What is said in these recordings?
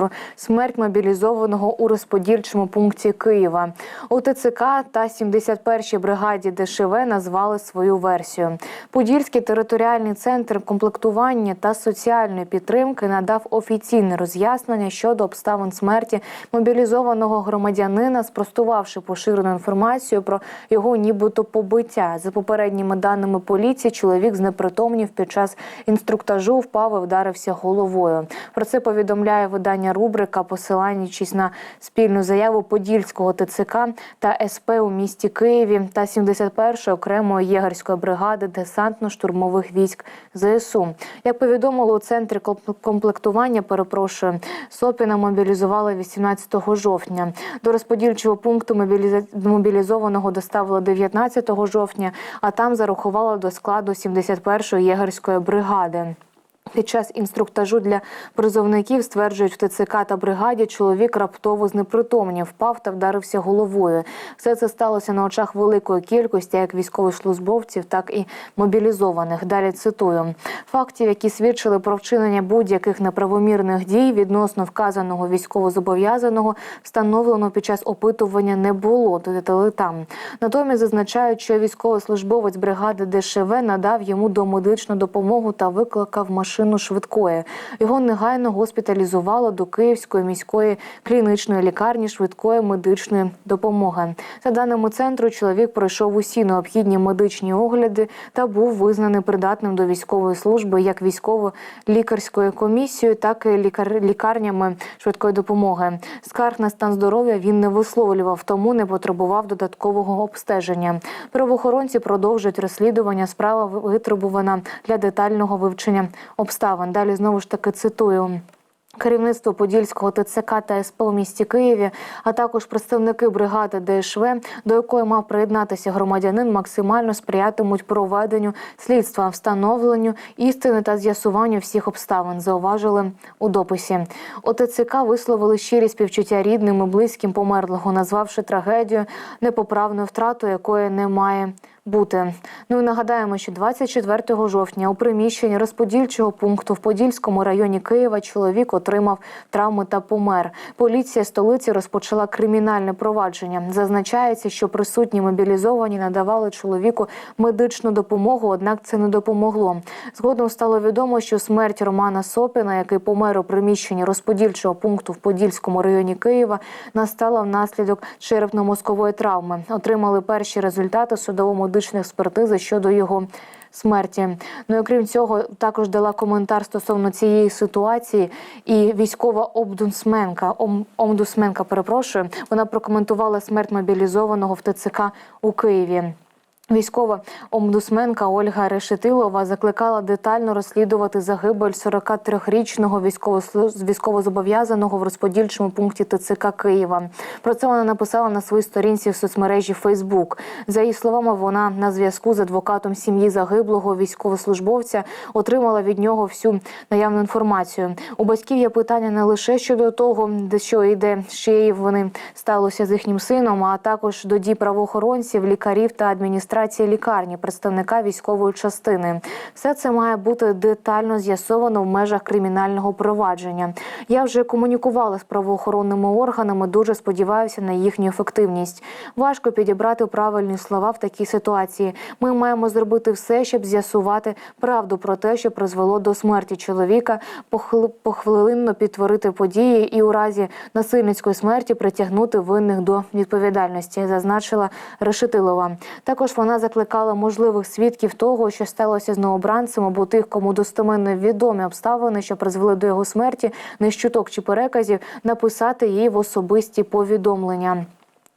про смерть мобілізованого у розподільчому пункті Києва. У ТЦК та 71-й бригаді ДШВ назвали свою версію. Подільський територіальний центр комплектування та соціальної підтримки надав офіційне роз'яснення щодо обставин смерті мобілізованого громадянина, спростувавши поширену інформацію про його нібито побиття. За попередніми даними поліції, чоловік знепритомнів під час інструктажу впав і вдарився головою. Про це повідомляє видання рубрика, посилаючись на спільну заяву Подільського ТЦК та СП у місті Києві та 71-ї окремої єгерської бригади десантно-штурмових військ ЗСУ. Як повідомили у центрі комплектування, перепрошую, Сопіна мобілізували 18 жовтня. До розподільчого пункту мобілізованого доставили 19 жовтня, а там зарахували до складу 71-ї єгерської бригади. Під час інструктажу для призовників стверджують в ТЦК та бригаді, чоловік раптово знепритомнів, впав та вдарився головою. Все це сталося на очах великої кількості як військовослужбовців, так і мобілізованих. Далі цитую фактів, які свідчили про вчинення будь-яких неправомірних дій відносно вказаного військовозобов'язаного, встановлено під час опитування не було. Додали там. Натомість зазначають, що військовослужбовець бригади ДШВ надав йому домедичну допомогу та викликав машину швидкої. Його негайно госпіталізувало до Київської міської клінічної лікарні швидкої медичної допомоги. За даними центру, чоловік пройшов усі необхідні медичні огляди та був визнаний придатним до військової служби як військово-лікарською комісією, так і лікар... лікарнями швидкої допомоги. Скарг на стан здоров'я він не висловлював, тому не потребував додаткового обстеження. Правоохоронці продовжують розслідування. Справа витребувана для детального вивчення обставин. Далі знову ж таки цитую. Керівництво Подільського ТЦК та СП у місті Києві, а також представники бригади ДШВ, до якої мав приєднатися громадянин, максимально сприятимуть проведенню слідства, встановленню істини та з'ясуванню всіх обставин. Зауважили у дописі. У ТЦК висловили щирі співчуття рідним і близьким померлого, назвавши трагедію непоправною втратою, якої немає бути. Ну і нагадаємо, що 24 жовтня у приміщенні розподільчого пункту в Подільському районі Києва чоловік отримав травми та помер. Поліція столиці розпочала кримінальне провадження. Зазначається, що присутні мобілізовані надавали чоловіку медичну допомогу, однак це не допомогло. Згодом стало відомо, що смерть Романа Сопіна, який помер у приміщенні розподільчого пункту в Подільському районі Києва, настала внаслідок черепно-мозкової травми. Отримали перші результати судово-медичної експертизи щодо його. Смерті, ну і крім цього, також дала коментар стосовно цієї ситуації. І військова обдусменка, ом, омдусменка, перепрошую, вона прокоментувала смерть мобілізованого в ТЦК у Києві. Військова омбудсменка Ольга Решетилова закликала детально розслідувати загибель 43-річного військовослу- військовозобов'язаного в розподільчому пункті ТЦК Києва. Про це вона написала на своїй сторінці в соцмережі Фейсбук. За її словами, вона на зв'язку з адвокатом сім'ї загиблого військовослужбовця отримала від нього всю наявну інформацію. У батьків є питання не лише щодо того, де що йде, чиєї вони сталося з їхнім сином, а також до дій правоохоронців, лікарів та адміністрації лікарні, представника військової частини. Все це має бути детально з'ясовано в межах кримінального провадження. Я вже комунікувала з правоохоронними органами. Дуже сподіваюся на їхню ефективність. Важко підібрати правильні слова в такій ситуації. Ми маємо зробити все, щоб з'ясувати правду про те, що призвело до смерті чоловіка, похвилинно підтворити події і у разі насильницької смерті притягнути винних до відповідальності, зазначила Решетилова. Також вона закликала можливих свідків того, що сталося з новобранцем, або тих, кому достеменно відомі обставини, що призвели до його смерті, не чуток чи переказів, написати їй в особисті повідомлення.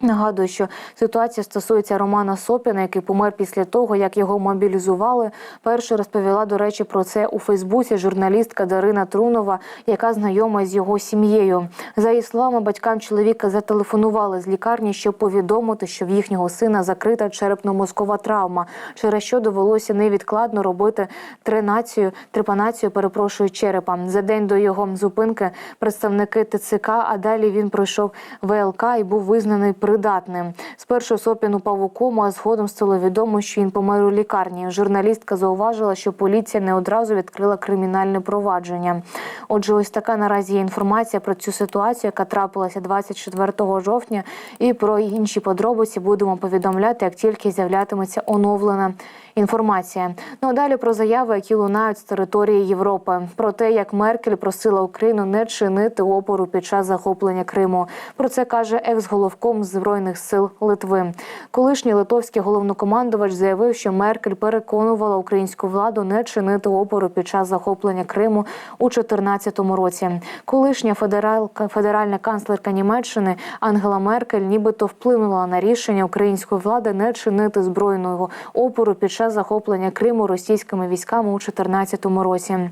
Нагадую, що ситуація стосується Романа Сопіна, який помер після того, як його мобілізували. Перше розповіла, до речі, про це у Фейсбуці журналістка Дарина Трунова, яка знайома з його сім'єю. За її словами, батькам чоловіка зателефонували з лікарні, щоб повідомити, що в їхнього сина закрита черепно-мозкова травма, через що довелося невідкладно робити тренацію, трепанацію, перепрошую, черепа. За день до його зупинки представники ТЦК, а далі він пройшов ВЛК і був визнаний при придатним. Спершу Сопін упав у кому, а згодом стало відомо, що він помер у лікарні. Журналістка зауважила, що поліція не одразу відкрила кримінальне провадження. Отже, ось така наразі є інформація про цю ситуацію, яка трапилася 24 жовтня. І про інші подробиці будемо повідомляти, як тільки з'являтиметься оновлена інформація. Ну а далі про заяви, які лунають з території Європи, про те, як Меркель просила Україну не чинити опору під час захоплення Криму. Про це каже екс-головком збройних сил Литви. Колишній литовський головнокомандувач заявив, що Меркель переконувала українську владу не чинити опору під час захоплення Криму у 2014 році. Колишня федералка, федеральна канцлерка Німеччини Ангела Меркель нібито вплинула на рішення української влади не чинити збройного опору під час захоплення Криму російськими військами у 2014 році.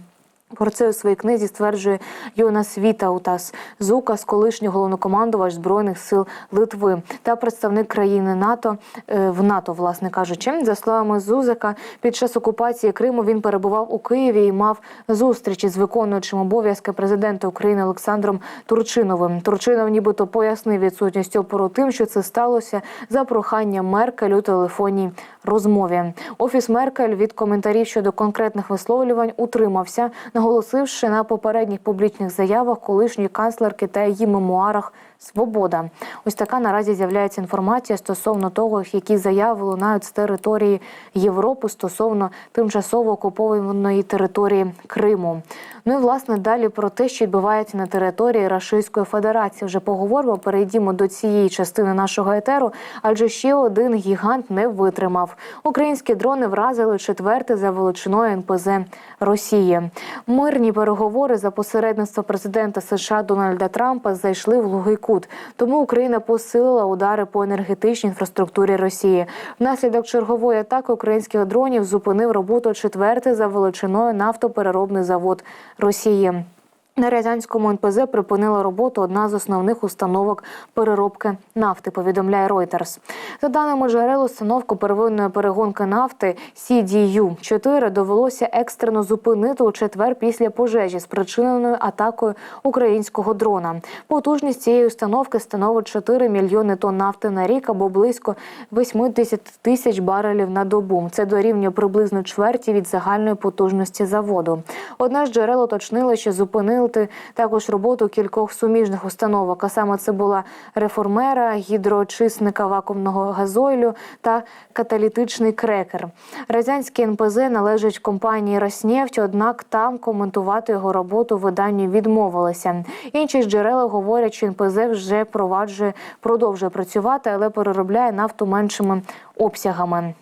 Про це у своїй книзі стверджує Йонас Вітаутас, Зукас, колишній головнокомандувач збройних сил Литви та представник країни НАТО е, в НАТО, власне кажучи. За словами Зузика, під час окупації Криму він перебував у Києві і мав зустрічі з виконуючим обов'язки президента України Олександром Турчиновим. Турчинов нібито пояснив відсутність опору тим, що це сталося за проханням Меркель у телефонній розмові. Офіс Меркель від коментарів щодо конкретних висловлювань утримався наголосивши на попередніх публічних заявах колишньої канцлерки та її мемуарах Свобода. Ось така наразі з'являється інформація стосовно того, які заяви лунають з території Європи стосовно тимчасово окупованої території Криму. Ну і власне далі про те, що відбувається на території Російської Федерації. Вже поговоримо. Перейдімо до цієї частини нашого етеру, адже ще один гігант не витримав. Українські дрони вразили четверте за величиною НПЗ Росії. Мирні переговори за посередництва президента США Дональда Трампа зайшли в глухий кут. Тому Україна посилила удари по енергетичній інфраструктурі Росії. Внаслідок чергової атаки українських дронів зупинив роботу четвертий за величиною нафтопереробний завод Росії. На Рязанському НПЗ припинила роботу одна з основних установок переробки нафти. Повідомляє Reuters. За даними джерел, установку первинної перегонки нафти cdu 4 довелося екстрено зупинити у четвер після пожежі, спричиненої атакою українського дрона. Потужність цієї установки становить 4 мільйони тонн нафти на рік або близько 80 тисяч барелів на добу. Це дорівнює приблизно чверті від загальної потужності заводу. Одна з джерел уточнила, що зупинили також роботу кількох суміжних установок. А саме це була реформера, гідроочисника вакуумного газойлю та каталітичний крекер. Разянський НПЗ належить компанії «Роснефть», однак там коментувати його роботу виданню відмовилися. Інші джерела говорять, що НПЗ вже проваджує, продовжує працювати, але переробляє нафту меншими обсягами.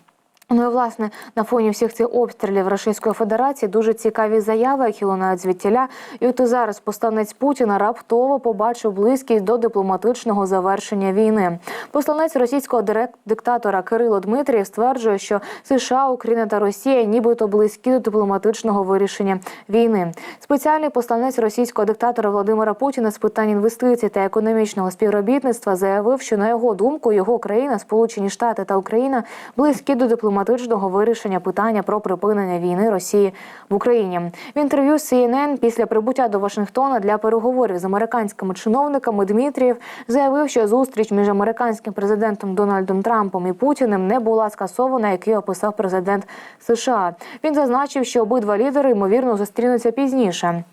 Ну і власне на фоні всіх цих обстрілів Російської Федерації дуже цікаві заяви, які лунають звідтіля. І от і зараз посланець Путіна раптово побачив близькість до дипломатичного завершення війни. Посланець російського диктатора Кирило Дмитрієв стверджує, що США, Україна та Росія, нібито близькі до дипломатичного вирішення війни. Спеціальний посланець російського диктатора Володимира Путіна з питань інвестицій та економічного співробітництва заявив, що на його думку його країна, Сполучені Штати та Україна близькі до дипломатичного дипломатичного вирішення питання про припинення війни Росії в Україні. В інтерв'ю CNN після прибуття до Вашингтона для переговорів з американськими чиновниками Дмитрієв заявив, що зустріч між американським президентом Дональдом Трампом і Путіним не була скасована, який описав президент США. Він зазначив, що обидва лідери ймовірно зустрінуться пізніше.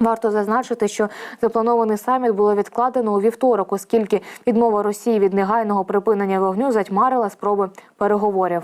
Варто зазначити, що запланований саміт було відкладено у вівторок, оскільки відмова Росії від негайного припинення вогню затьмарила спроби переговорів.